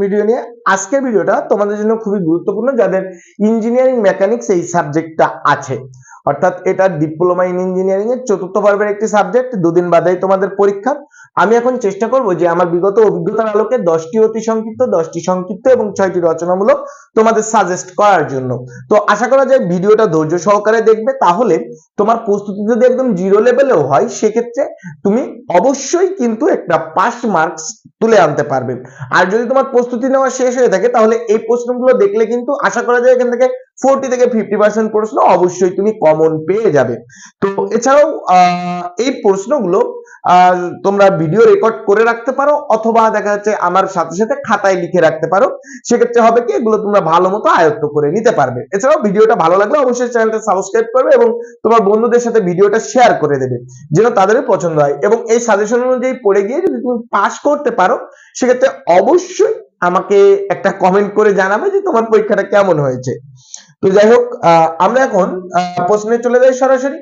Video নিয়ে। আজকের ভিডিওটা তোমাদের জন্য খুবই গুরুত্বপূর্ণ যাদের ইঞ্জিনিয়ারিং মেকানিক্স এই সাবজেক্টটা আছে। অর্থাৎ এটা ডিপ্লোমা ইন ইঞ্জিনিয়ারিং এর চতুর্থ পর্বের একটি সাবজেক্ট দুদিন বাদেই তোমাদের পরীক্ষা। আমি এখন চেষ্টা করব যে আমার বিগত অভিজ্ঞতার আলোকে দশটি অতি সংক্ষিপ্ত, দশটি সংক্ষিপ্ত এবং ছয়টি রচনামূলক তোমাদের সাজেস্ট করার জন্য। তো আশা করা যায় ভিডিওটা ধৈর্য সহকারে দেখবে। তাহলে তোমার প্রস্তুতি যদি একদম জিরো লেভেলেও হয়, সেক্ষেত্রে তুমি অবশ্যই কিন্তু একটা পাস মার্কস তুলে আনতে পারবে। আর যদি তোমার প্রস্তুতি নেওয়া শেষ হয়ে থাকে, তাহলে এই প্রশ্নগুলো দেখলে কিন্তু আশা করা যায় এখান থেকে ফোরটি থেকে ফিফটি পার্সেন্ট প্রশ্ন অবশ্যই তুমি কমন পেয়ে যাবে। তো এছাড়াও এই প্রশ্নগুলো তোমরা ভিডিও রেকর্ড করে রাখতে পারো অথবা দেখা যাচ্ছে আমার সাথে সাথে খাতায় লিখে রাখতে পারো। সেক্ষেত্রে হবে কি, এগুলো তোমরা ভালো মতো আয়ত্ত করে নিতে পারবে। এছাড়াও ভিডিওটা ভালো লাগলে অবশ্যই চ্যানেলটা সাবস্ক্রাইব করবে এবং তোমার বন্ধুদের সাথে ভিডিওটা শেয়ার করে দেবে, যেন তাদেরও পছন্দ হয়। এবং এই সাজেশন অনুযায়ী পড়ে গিয়ে যদি তুমি পাস করতে পারো, সেক্ষেত্রে অবশ্যই আমাকে একটা কমেন্ট করে জানাবে যে তোমার পরীক্ষাটা কেমন হয়েছে। তো যাই হোক আমরা এখন প্রশ্নে চলে যাই সরাসরি।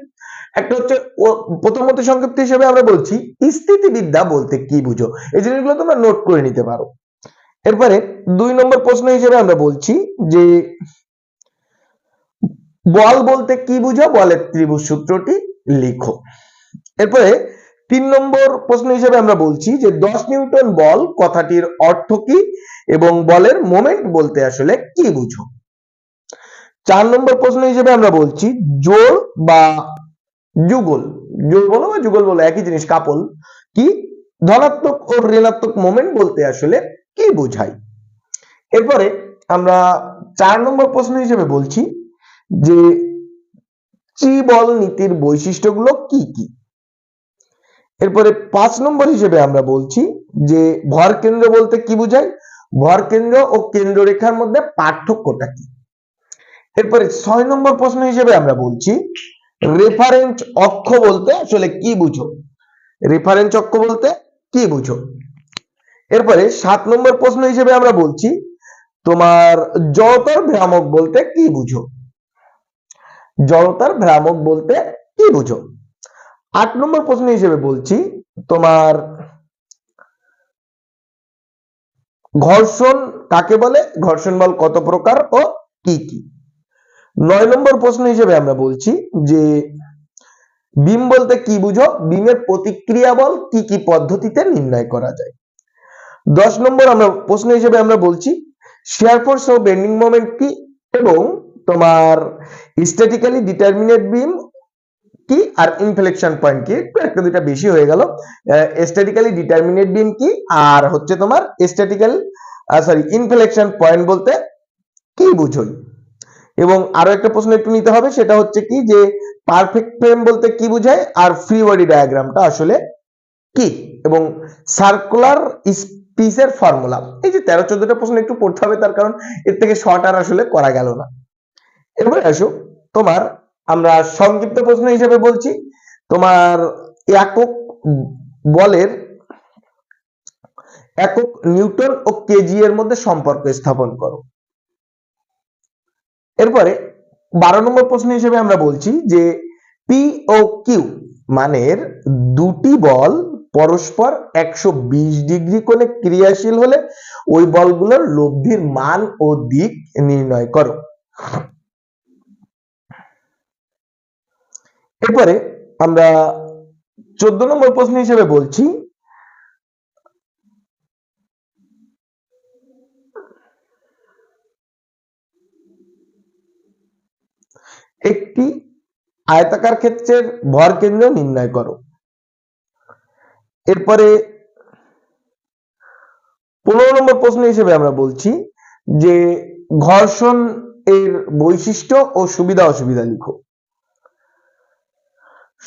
একটা হচ্ছে প্রথমত সংক্ষিপ্ত হিসেবে আমরা বলছি, স্থিতিবিদ্যা বলতে কি বুঝো? এই জিনিসগুলো তোমরা নোট করে নিতে পারো। এরপরে দুই নম্বর প্রশ্ন হিসেবে আমরা বলছি যে, বল বলতে কি বুঝো? বলের ত্রিভুজ সূত্রটি লিখো। এরপরে তিন নম্বর প্রশ্ন হিসেবে আমরা বলছি যে, দশ নিউটন বল কথাটির অর্থ কি? এবং বলের মোমেন্ট বলতে আসলে কি বুঝো? চার নম্বর প্রশ্ন হিসেবে আমরা বলছি জোড় বা যুগল। জোড় বলো বা যুগল বলো একই জিনিস, কাপল। কি? ধনাত্মক ও ঋণাত্মক মোমেন্ট বলতে আসলে কি বোঝায়? এরপরে আমরা চার নম্বর প্রশ্ন হিসেবে বলছি যে ত্রিবল নীতির বৈশিষ্ট্যগুলো কি কি? এরপরে পাঁচ নম্বর হিসেবে আমরা বলছি যে ভর কেন্দ্র বলতে কি বোঝায়? ভর কেন্দ্র ও কেন্দ্র রেখার মধ্যে পার্থক্যটা কি? এরপরে ছয় নম্বর প্রশ্ন হিসেবে আমরা বলছি রেফারেন্স অক্ষ বলতে আসলে কি বুঝো? রেফারেন্স অক্ষ বলতে কি বুঝো? এরপরে সাত নম্বর প্রশ্ন হিসেবে আমরা বলছি, তোমার জড়তার ভ্রামক বলতে কি বুঝো? জড়তার ভ্রামক বলতে কি বুঝো? আট নম্বর প্রশ্ন হিসেবে বলছি, তোমার ঘর্ষণ কাকে বলে? ঘর্ষণ বল কত প্রকার ও কি কি? নয় নম্বর প্রশ্ন হিসেবে আমরা বলছি যে, বিম বলতে কি বুঝো? বিমের প্রতিক্রিয়া বল কি কি পদ্ধতিতে নির্ণয় করা যায়? দশ নম্বর আমরা প্রশ্ন হিসেবে আমরা বলছি শেয়ার ফোর্স ও বেন্ডিং মোমেন্ট কি এবং তোমার স্ট্যাটিক্যালি ডিটারমিনেট বিম কি আর ইনফ্লেকশন পয়েন্ট কি? একটু, একটা দুইটা বেশি হয়ে গেল। স্ট্যাটিক্যালি ডিটারমিনেট বিম কি আর হচ্ছে তোমার স্ট্যাটিক্যাল সরি ইনফ্লেকশন পয়েন্ট বলতে কি বুঝোই? এবং আরও একটা প্রশ্ন একটু নিতে হবে, সেটা হচ্ছে কি যে পারফেক্ট ফ্রেম বলতে কি বোঝায় আর ফ্রি বডি ডায়াগ্রামটা আসলে কি? এবং সার্কুলার স্পিসের ফর্মুলা এই যে তেরো চোদ্দটা প্রশ্ন একটু পড়তে হবে, তার কারণ এর থেকে শর্ট আর আসলে করা গেল না। এবারে আসো, তোমার আমরা সংক্ষিপ্ত প্রশ্ন হিসেবে বলছি। তোমার একক বলের একক নিউটন ও কেজি এর মধ্যে সম্পর্ক স্থাপন করো। এরপরে বারো নম্বর প্রশ্ন হিসেবে আমরা বলছি যে পি ও কিউ মানের দুটি বল পরস্পর একশো ডিগ্রি কোণে ক্রিয়াশীল হলে ওই বলগুলোর লব্ধির মান ও দিক নির্ণয় করো। এরপরে আমরা চোদ্দ নম্বর প্রশ্ন হিসেবে বলছি একটি আয়তাকার ক্ষেত্রের ভর কেন্দ্র নির্ণয় করো। এরপরে পনেরো নম্বর প্রশ্ন হিসেবে আমরা বলছি যে ঘর্ষণ এর বৈশিষ্ট্য ও সুবিধা অসুবিধা লিখো।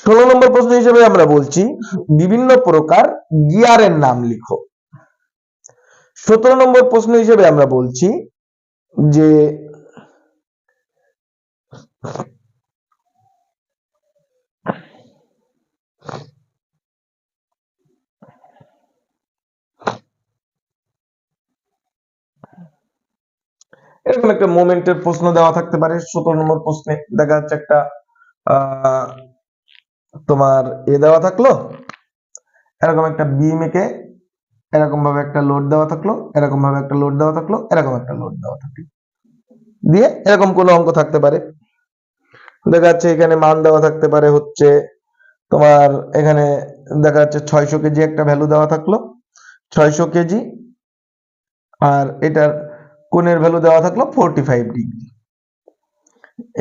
ষোলো নম্বর প্রশ্ন হিসেবে আমরা বলছি বিভিন্ন প্রকার গিয়ারের নাম লিখো। সতেরো নম্বর প্রশ্ন হিসেবে আমরা বলছি যে এরকম একটা মোমেন্টের প্রশ্ন দেওয়া থাকতে পারে। সতেরো নম্বর প্রশ্নে দেখা যাচ্ছে একটা তোমার এ দেওয়া থাকল, এরকম একটা বিম এঁকে এরকম ভাবে একটা লোড দেওয়া থাকল এরকম ভাবে একটা লোড দেওয়া থাকল, এরকম একটা লোড দেওয়া থাকল। দিয়ে এরকম কোনো অঙ্ক থাকতে পারে। দেখা যাচ্ছে এখানে মান দেওয়া থাকতে পারে হচ্ছে তোমার এখানে দেখা যাচ্ছে ছয়শো কেজি একটা ভ্যালু দেওয়া থাকল। ছয়শো কেজি আর এটার কোণের ভ্যালু দেওয়া থাকল ফোরটি ফাইভ ডিগ্রি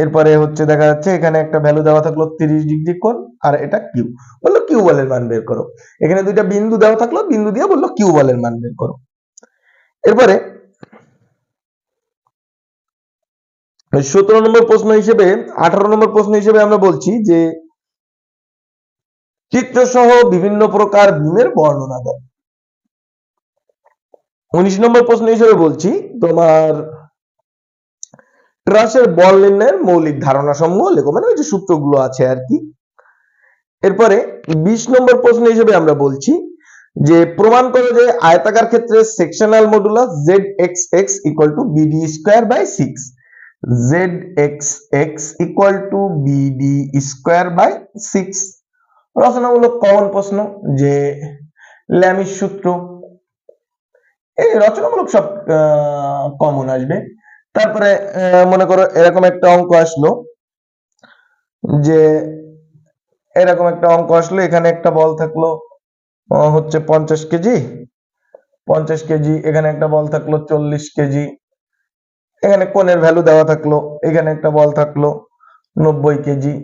এরপরে হচ্ছে দেখা যাচ্ছে এখানে একটা ভ্যালু দেওয়া থাকল তিরিশ ডিগ্রি কোণ আর এটা কিউ বলল কিউ বলের মান বের করো। এখানে দুইটা বিন্দু দেওয়া থাকল, বিন্দু দিয়ে বলল কিউ বলের মান বের করো। এরপরে সতেরো নম্বর প্রশ্ন হিসেবে, আঠারো নম্বর প্রশ্ন হিসেবে আমরা বলছি যে চিত্র সহ বিভিন্ন প্রকার বিমের বর্ণনা দাও। উনিশ নম্বর প্রশ্ন হিসেবে বলছি, তোমার ট্রাসের বল নির্ণয়ের মৌলিক ধারণা সমূহ লেখো মানে ওই যে সূত্রগুলো আছে আর কি। এরপরে বিশ নম্বর প্রশ্ন হিসেবে আমরা বলছি যে, প্রমাণ করে যে আয়তাকার ক্ষেত্রে sectional modulus Z X X equal to BD square by six Z X X equal to BD square by six রচনামূলক common প্রশ্ন যে ল্যামিস সূত্র। এই রচনামূলক সব কমন আসবে। তারপরে মনে করো এরকম একটা অঙ্ক আসলো যে এরকম একটা অঙ্ক আসলো, এখানে একটা বল থাকল হচ্ছে পঞ্চাশ কেজি। পঞ্চাশ কেজি, এখানে একটা বল থাকল চল্লিশ কেজি। এখানে কোণের ভ্যালু দেওয়া থাকল, এখানে একটা বল থাকল নব্বই কেজি।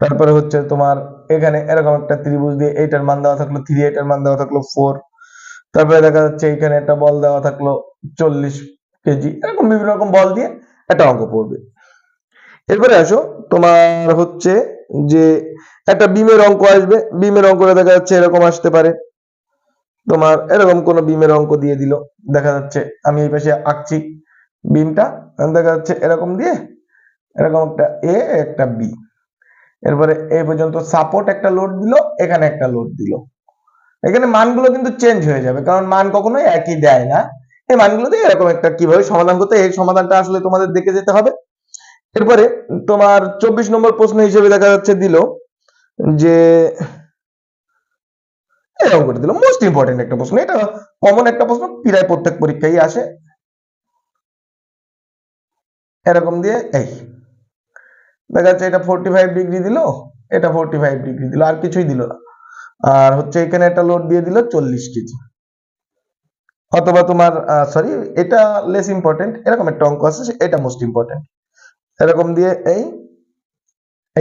তারপরে হচ্ছে তোমার এখানে এরকম একটা ত্রিভুজ দিয়ে এইটার মান দেওয়া থাকল থ্রি এটার মান দেওয়া থাকল ফোর তারপরে দেখা যাচ্ছে এখানে একটা বল দেওয়া থাকল চল্লিশ কেজি। এরকম বিভিন্ন রকম বল দিয়ে একটা অঙ্ক পড়বে এরপরে আসো, তোমার হচ্ছে যে একটা বিমের অঙ্ক আসবে। বিমের অঙ্কটা দেখা যাচ্ছে এরকম আসতে পারে। তোমার এরকম কোন বিমের অঙ্ক দিয়ে দিল। দেখা যাচ্ছে আমি এই পাশে আঁকছি বিমটা দেখা যাচ্ছে এরকম দিয়ে এরকম একটা এ একটা বি এরপরে এই পর্যন্ত সাপোর্ট একটা লোড দিল, এখানে একটা লোড দিল। এখানে মানগুলো কিন্তু চেঞ্জ হয়ে যাবে, কারণ মান কখনোই একই দেয় না। এই মানগুলো দিয়ে এরকম একটা কীভাবে সমাধান করতে এই সমাধানটা আসলে তোমাদের দেখে যেতে হবে। এরপরে তোমার চব্বিশ নম্বর প্রশ্ন হিসেবে দেখা যাচ্ছে দিল যে এরকম করে দিল। মোস্ট ইম্পর্টেন্ট একটা প্রশ্ন। এটা কমন একটা প্রশ্ন, প্রায় প্রত্যেক পরীক্ষায় আসে। এরকম দিয়ে এই। দেখা যাচ্ছে এটা ফোরটি ফাইভ ডিগ্রি দিল, এটা ফোরটি ফাইভ ডিগ্রি দিল, আর কিছুই দিল না। আর হচ্ছে এখানে একটা লোড দিয়ে দিল চল্লিশ কেজি। অথবা তোমার সরি এটা লেস ইম্পর্টেন্ট এরকম একটা অঙ্ক আছে, এটা মোস্ট ইম্পর্টেন্ট এরকম দিয়ে এই,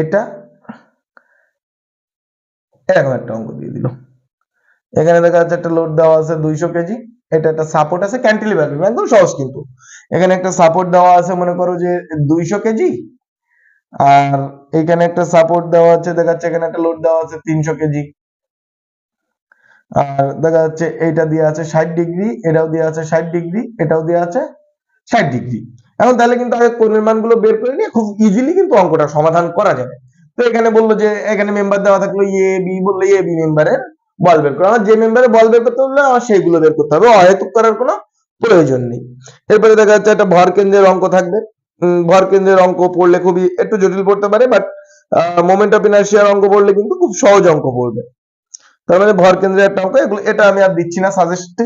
এটা, এরকম একটা অঙ্ক দিয়ে দিল। এখানে দেখা যাচ্ছে একটা লোড দেওয়া আছে দুইশো কেজি। এটা একটা সাপোর্ট আছে ক্যান্টিলিভার একদম সহজ কিন্তু। এখানে একটা সাপোর্ট দেওয়া আছে, মনে করো যে দুইশো কেজি। আর এখানে একটা সাপোর্ট দেওয়া আছে, দেখা যাচ্ছে এখানে একটা লোড দেওয়া আছে তিনশো কেজি। আর দেখা যাচ্ছে এইটা দিয়ে আছে ষাট ডিগ্রি, এটাও দিয়ে আছে ষাট ডিগ্রি, এটাও দিয়ে আছে ষাট ডিগ্রি। এখন তাহলে কিন্তু আগে কোণের মানগুলো বের করে নিয়ে খুব ইজিলি কিন্তু অঙ্কটা সমাধান করা যাবে। তো এখানে বলল যে, এখানে মেম্বার দেওয়া থাকল এ বি বলল এ বি মেম্বারের বল বের করো। আমার যে মেম্বারে বল বের করতে হলে আমার সেইগুলো বের করতে হবে। অহেতুক করার কোনো প্রয়োজন নেই। এরপরে দেখা যাচ্ছে একটা ভর কেন্দ্রের অঙ্ক থাকবে। ভর কেন্দ্রের অঙ্ক পড়লে খুবই একটু জটিল পড়তে পারে বাট মোমেন্ট অফ ইনার্শিয়ার অঙ্ক পড়লে কিন্তু খুব সহজ অঙ্ক পড়বে। তার মানে ভর কেন্দ্রের একটা অঙ্ক, এগুলো, এটা আমি আর দিচ্ছি না সাজেস্টে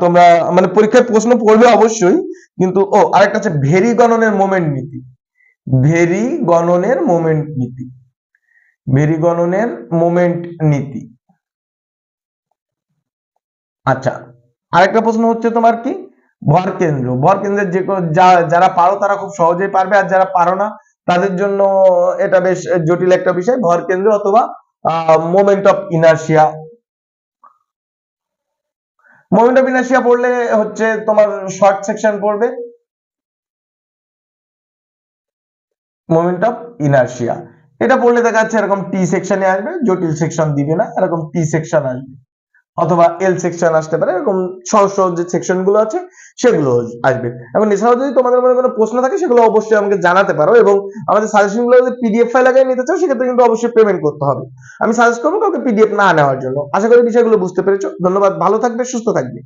তোমরা মানে পরীক্ষায় প্রশ্ন পড়বে অবশ্যই, কিন্তু, ও, আরেকটা আছে ভেরি গণনের মোমেন্ট নীতি। ভেরি গণনের মোমেন্ট নীতি। ভেরি গণনের মোমেন্ট নীতি। আচ্ছা আরেকটা প্রশ্ন হচ্ছে তোমার কি? ভর কেন্দ্র। ভর কেন্দ্রের যে যারা পারো তারা খুব সহজেই পারবে, আর যারা পারো না, তাদের জন্য এটা বেশ জটিল একটা বিষয়। ভর কেন্দ্র অথবা moment of inertia moment of inertia পড়লে হচ্ছে তোমার শর্ট সেকশন পড়বে। মোমেন্ট অফ ইনার্শিয়া এটা পড়লে দেখা যাচ্ছে এরকম টি সেকশনে আসবে, জটিল সেকশন দিবে না, এরকম টি সেকশন আসবে। অথবা এল সেকশন আসতে পারে, এরকম সহজ সহজ যে সেকশনগুলো আছে, সেগুলো আসবে। এখন এছাড়াও যদি তোমাদের মনে কোনো প্রশ্ন থাকে, সেগুলো অবশ্যই আমাকে জানাতে পারো এবং আমাদের সাজেশনগুলো যদি পিডিএফ ফাইল আগে নিতে চাও, সেক্ষেত্রে কিন্তু অবশ্যই পেমেন্ট করতে হবে। আমি সাজেস্ট করব কাউকে পিডিএফ না নেওয়ার জন্য। আশা করি বিষয়গুলো বুঝতে পেরেছ। ধন্যবাদ। ভালো থাকবে, সুস্থ থাকবে।